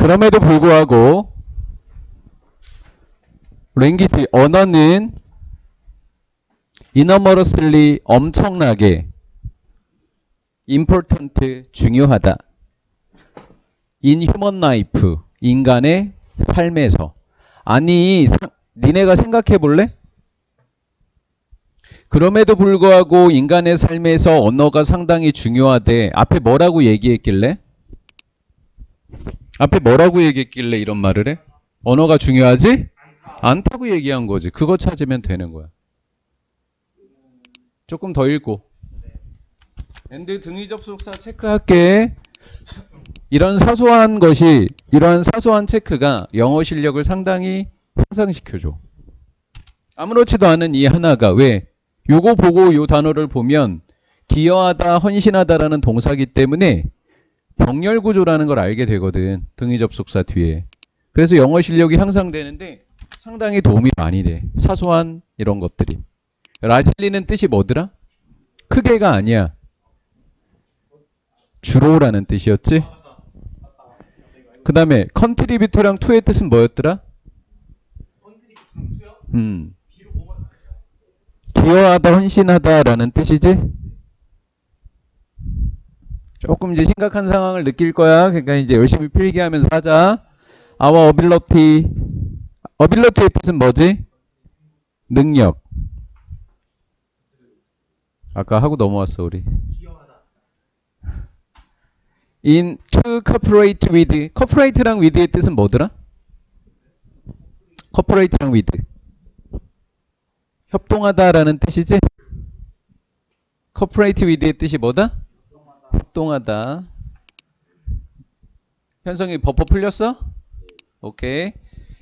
그럼에도 불구하고 랭귀지 언어는 이너머러슬리 엄청나게 important 중요하다. in human life 인간의 삶에서 아니 사- 니네가 생각해 볼래? 그럼에도 불구하고 인간의 삶에서 언어가 상당히 중요하대. 앞에 뭐라고 얘기했길래? 앞에 뭐라고 얘기했길래 이런 말을 해? 언어가 중요하지? 않다고 얘기한 거지. 그거 찾으면 되는 거야. 조금 더 읽고. 엔드 등위 접속사 체크할게. 이런 사소한 것이 이러한 사소한 체크가 영어 실력을 상당히 향상시켜줘. 아무렇지도 않은 이 하나가 왜 요거 보고 요 단어를 보면 기여하다, 헌신하다라는 동사기 때문에 병렬 구조라는 걸 알게 되거든. 등위 접속사 뒤에. 그래서 영어 실력이 향상되는데 상당히 도움이 많이 돼. 사소한 이런 것들이. 라질리는 뜻이 뭐더라? 크게가 아니야. 주로라는 뜻이었지? 그 다음에 컨트리뷰터랑 투의 뜻은 뭐였더라? 음. 기여하다, 헌신하다라는 뜻이지? 조금 이제 심각한 상황을 느낄 거야. 그러니까 이제 열심히 필기하면서 하자. our ability. ability의 뜻은 뭐지? 능력. 아까 하고 넘어왔어, 우리. in to cooperate with. cooperate랑 with의 뜻은 뭐더라? cooperate랑 with. 협동하다라는 뜻이지? cooperate with의 뜻이 뭐다? 협동하다. 현성이 버퍼 풀렸어? 오케이.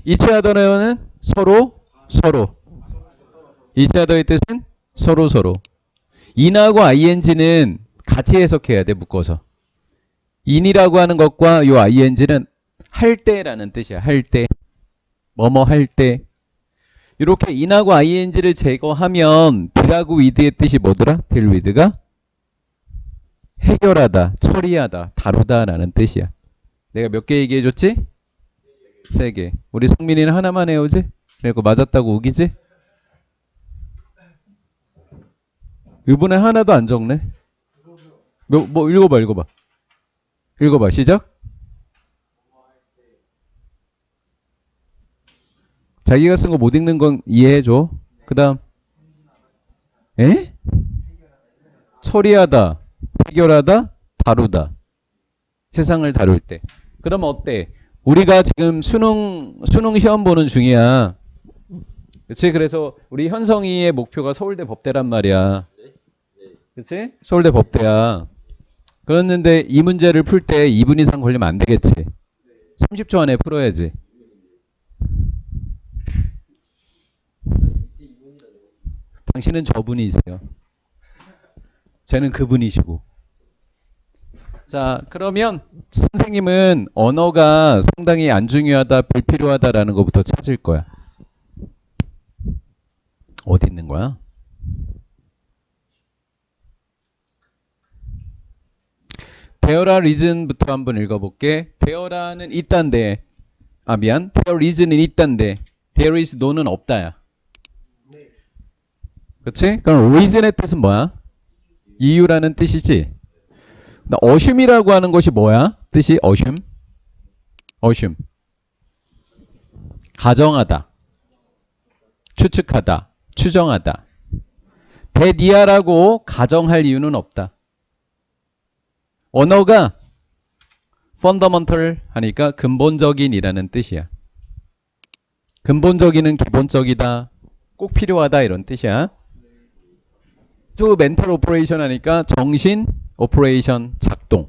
이체하더는 서로 서로. 이체하더의 뜻은 서로 서로. in하고 ing는 같이 해석해야 돼 묶어서. in이라고 하는 것과 요 ing는 할 때라는 뜻이야. 할 때. 뭐뭐 할 때. 이렇게 in하고 ing를 제거하면 deal하고 with의 뜻이 뭐더라? deal with가 해결하다, 처리하다, 다루다라는 뜻이야. 내가 몇 개 얘기해 줬지? 세 개. 우리 성민이는 하나만 해오지? 그리고 맞았다고 우기지? 이번에 하나도 안 적네. 뭐, 뭐 읽어봐, 읽어봐. 읽어봐, 시작. 자기가 쓴 거 못 읽는 건 이해해줘. 그 다음. 에? 처리하다, 해결하다, 다루다. 세상을 다룰 때. 그럼 어때? 우리가 지금 수능 수능 시험 보는 중이야. 그렇지? 그래서 우리 현성이의 목표가 서울대 법대란 말이야. 그렇지? 서울대 법대야. 그랬는데 이 문제를 풀 때 2분 이상 걸리면 안 되겠지. 30초 안에 풀어야지. 당신은 저분이세요. 쟤는 그분이시고. 자, 그러면 선생님은 언어가 상당히 안 중요하다, 불필요하다라는 것부터 찾을 거야. 어디 있는 거야? 데어라 리즌부터 한번 읽어볼게. 데어라는 있단데, 아 미안, 데어 리즌은 있단데, there is no는 없다야. 그렇지? 그럼 reason의 뜻은 뭐야? 이유라는 뜻이지. 나 어슘이라고 하는 것이 뭐야? 뜻이 어슘? 어슘. 가정하다. 추측하다. 추정하다. 대니아라고 가정할 이유는 없다. 언어가 fundamental 하니까 근본적인이라는 뜻이야. 근본적인은 기본적이다. 꼭 필요하다 이런 뜻이야. 또 멘탈 오퍼레이션 하니까 정신 오퍼레이션 작동.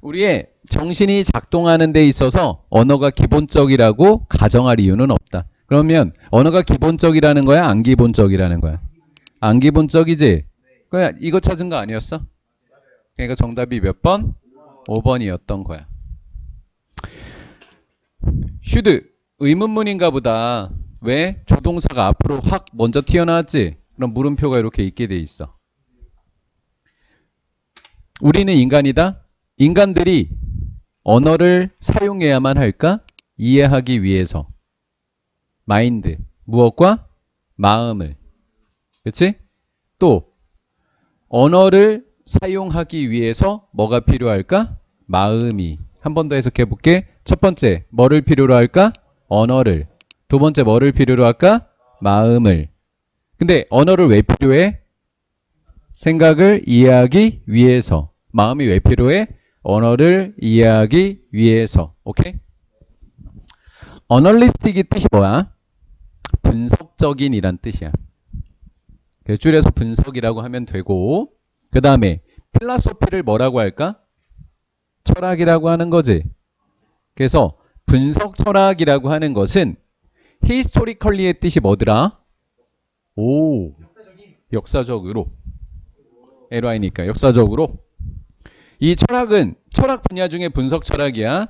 우리의 정신이 작동하는 데 있어서 언어가 기본적이라고 가정할 이유는 없다. 그러면 언어가 기본적이라는 거야? 안 기본적이라는 거야? 안 기본적이지? 그야 이거 찾은 거 아니었어? 그러니까 정답이 몇 번? 5번이었던 거야. should 의문문인가 보다. 왜? 조동사가 앞으로 확 먼저 튀어나왔지? 그럼 물음표가 이렇게 있게 돼 있어. 우리는 인간이다? 인간들이 언어를 사용해야만 할까? 이해하기 위해서. 마인드. 무엇과? 마음을. 그치? 또, 언어를 사용하기 위해서 뭐가 필요할까? 마음이. 한 번 더 해석해 볼게. 첫 번째, 뭐를 필요로 할까? 언어를. 두 번째, 뭐를 필요로 할까? 마음을. 근데 언어를 왜 필요해? 생각을 이해하기 위해서. 마음이 왜 필요해? 언어를 이해하기 위해서. 오케이? 어널리스틱이 뜻이 뭐야? 분석적인이란 뜻이야. 줄여서 분석이라고 하면 되고 그 다음에 필라소피를 뭐라고 할까? 철학이라고 하는 거지. 그래서 분석 철학이라고 하는 것은 historically의 뜻이 뭐더라? 오, 역사적으로. LY니까 역사적으로. 이 철학은 철학 분야 중에 분석 철학이야.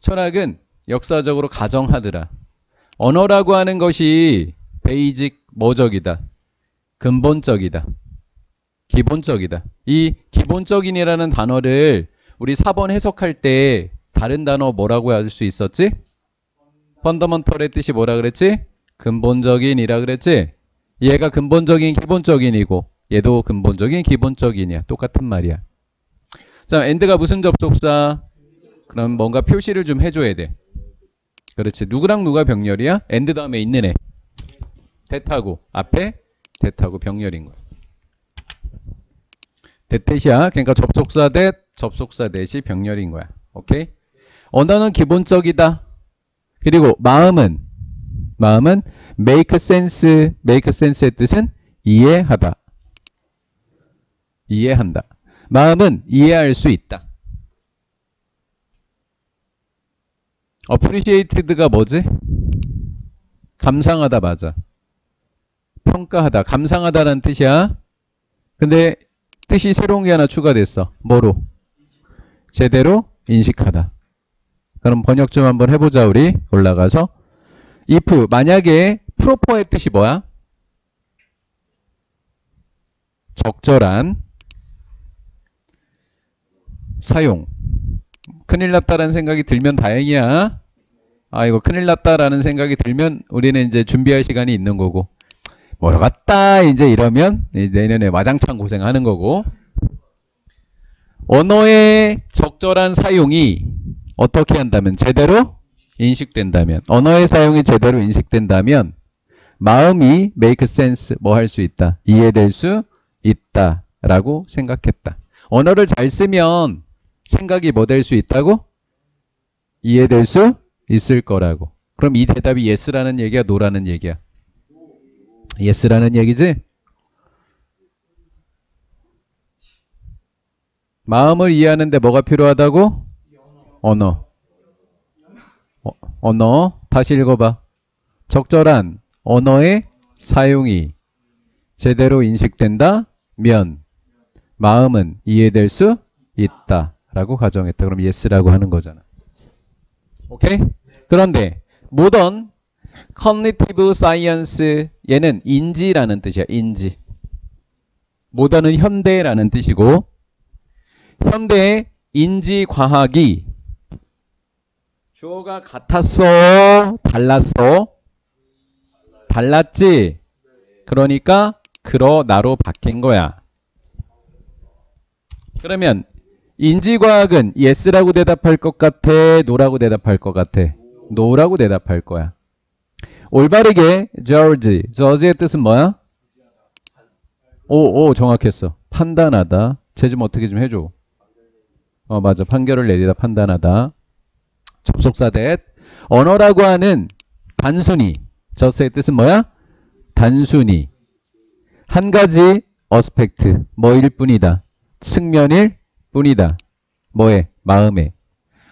철학은 역사적으로 가정하더라. 언어라고 하는 것이 베이직 뭐적이다. 근본적이다. 기본적이다. 이 기본적인이라는 단어를 우리 4번 해석할 때 다른 단어 뭐라고 할 수 있었지? 펀더먼털의 뜻이 뭐라 그랬지? 근본적인이라 그랬지? 얘가 근본적인 기본적인이고 얘도 근본적인 기본적인이야. 똑같은 말이야. 자, 엔드가 무슨 접속사? 그럼 뭔가 표시를 좀 해줘야 돼. 그렇지. 누구랑 누가 병렬이야? 엔드 다음에 있는 애. 대타고 앞에 대타고 병렬인 거야. 대댓이야. 그러니까 접속사 대 접속사 대시 병렬인 거야. 오케이? 언어는 기본적이다. 그리고 마음은 마음은 make sense, make sense의 뜻은 이해하다. 이해한다. 마음은 이해할 수 있다. appreciated가 뭐지? 감상하다 맞아. 평가하다, 감상하다라는 뜻이야. 근데 뜻이 새로운 게 하나 추가됐어. 뭐로? 제대로 인식하다. 그럼 번역 좀 한번 해보자 우리 올라가서 if 만약에 proper의 뜻이 뭐야? 적절한 사용. 큰일 났다라는 생각이 들면 다행이야. 아 이거 큰일 났다라는 생각이 들면 우리는 이제 준비할 시간이 있는 거고. 모르겠다 이제 이러면 내년에 와장창 고생하는 거고. 언어의 적절한 사용이 어떻게 한다면 제대로 인식된다면 언어의 사용이 제대로 인식된다면 마음이 make sense 뭐 할 수 있다 이해될 수 있다 라고 생각했다. 언어를 잘 쓰면 생각이 뭐 될 수 있다고? 이해될 수 있을 거라고. 그럼 이 대답이 yes라는 얘기야 no라는 얘기야? yes라는 얘기지? 마음을 이해하는데 뭐가 필요하다고? 언어 어, 언어 다시 읽어봐 적절한 언어의 사용이 제대로 인식된다 면 마음은 이해될 수 있다 라고 가정했다. 그럼 yes라고 하는 거잖아. 오케이? 그런데 모던 cognitive science 얘는 인지라는 뜻이야. 인지. 모던은 현대라는 뜻이고 현대의 인지 과학이 주어가 같았어? 달랐어? 달랐지? 그러니까 그러 나로 바뀐 거야. 그러면 인지과학은 yes라고 대답할 것 같아? no라고 대답할 것 같아? no라고 대답할 거야. 올바르게 George, George의 뜻은 뭐야? 오, 오, 정확했어. 판단하다. 쟤좀 어떻게 좀 해줘. 어, 맞아. 판결을 내리다 판단하다. 접속사 대 언어라고 하는 단순히 저스의 뜻은 뭐야? 단순히 한 가지 어스펙트 뭐일 뿐이다. 측면일 뿐이다. 뭐에? 마음에.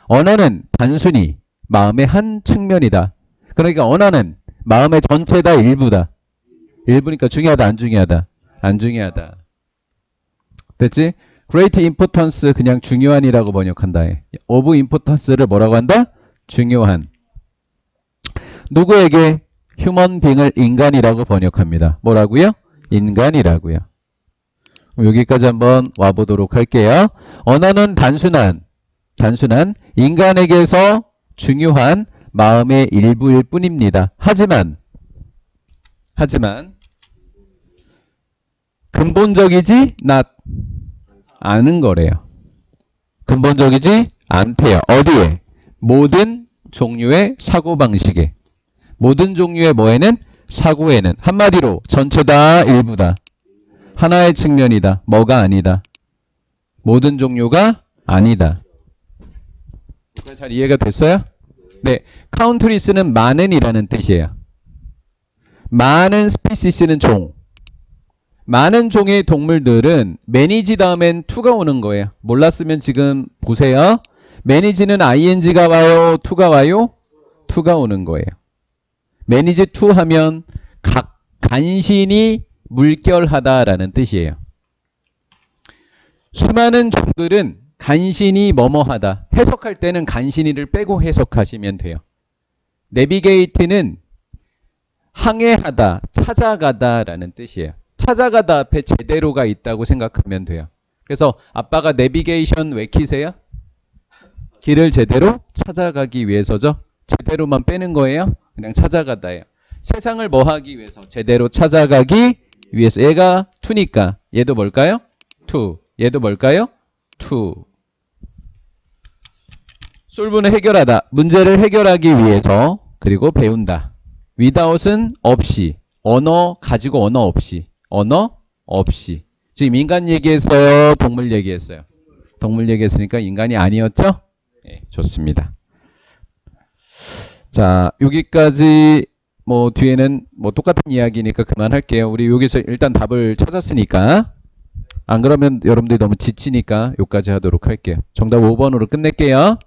언어는 단순히 마음의 한 측면이다. 그러니까 언어는 마음의 전체다 일부다. 일부니까 중요하다 안 중요하다. 안 중요하다. 됐지? Great importance 그냥 중요한이라고 번역한다. of importance를 뭐라고 한다? 중요한. 누구에게 human being을 인간이라고 번역합니다. 뭐라고요? 인간이라고요. 여기까지 한번 와보도록 할게요. 언어는 단순한 단순한 인간에게서 중요한 마음의 일부일 뿐입니다. 하지만 하지만 근본적이지 not 않은 거래요. 근본적이지 않대요. 어디에? 모든 종류의 사고 방식에. 모든 종류의 뭐에는 사고에는 한마디로 전체다 일부다. 하나의 측면이다. 뭐가 아니다. 모든 종류가 아니다. 잘 이해가 됐어요? 네. 카운트리스는 많은이라는 뜻이에요. 많은 스피시스는 종. 많은 종의 동물들은 매니지 다음엔 to가 오는 거예요. 몰랐으면 지금 보세요. 매니지는 ing가 와요, to가 와요, to가 오는 거예요. 매니지 to 하면 각 간신히 물결하다라는 뜻이에요. 수많은 종들은 간신히 뭐뭐하다. 해석할 때는 간신히를 빼고 해석하시면 돼요. 내비게이트는 항해하다, 찾아가다라는 뜻이에요. 찾아가다 앞에 제대로가 있다고 생각하면 돼요. 그래서 아빠가 내비게이션 왜 키세요? 길을 제대로 찾아가기 위해서죠. 제대로만 빼는 거예요. 그냥 찾아가다예요. 세상을 뭐 하기 위해서? 제대로 찾아가기 위해서. 얘가 투니까 얘도 뭘까요? 투. 얘도 뭘까요? 투. 솔브는 해결하다. 문제를 해결하기 위해서 그리고 배운다. without은 없이. 언어 가지고 언어 없이. 언어 없이. 지금 인간 얘기했어요? 동물 얘기했어요? 동물 얘기했으니까 인간이 아니었죠? 네, 좋습니다. 자, 여기까지 뭐 뒤에는 뭐 똑같은 이야기니까 그만할게요. 우리 여기서 일단 답을 찾았으니까 안 그러면 여러분들이 너무 지치니까 여기까지 하도록 할게요. 정답 5번으로 끝낼게요.